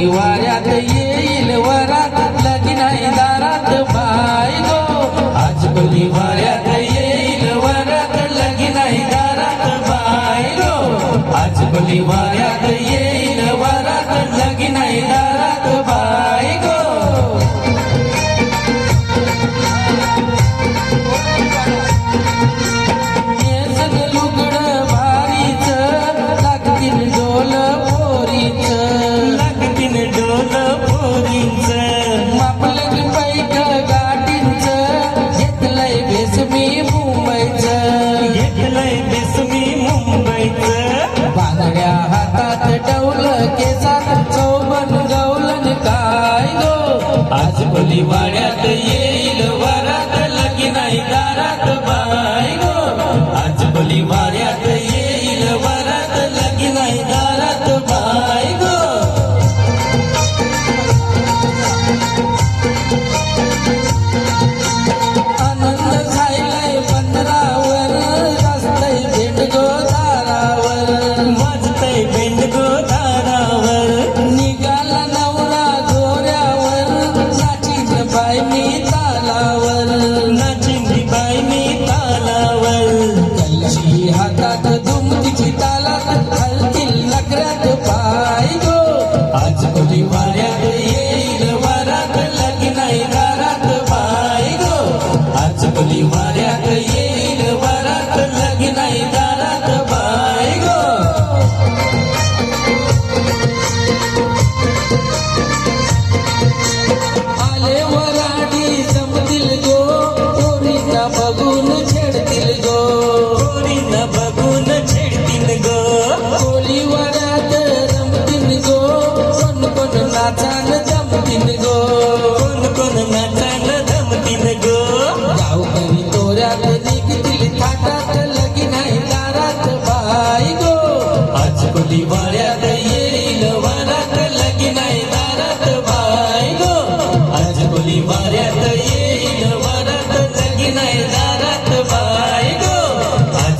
आणि वाऱ्यात येईल वरात लगी नाही दारात बाय गो. आज कोणी येईल वरात लगी नाही दारात बाय गो. आज कोणी येईल सासबोली वाड्यात येईल वरात लगी नाही दारात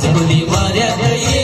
वाऱ्यात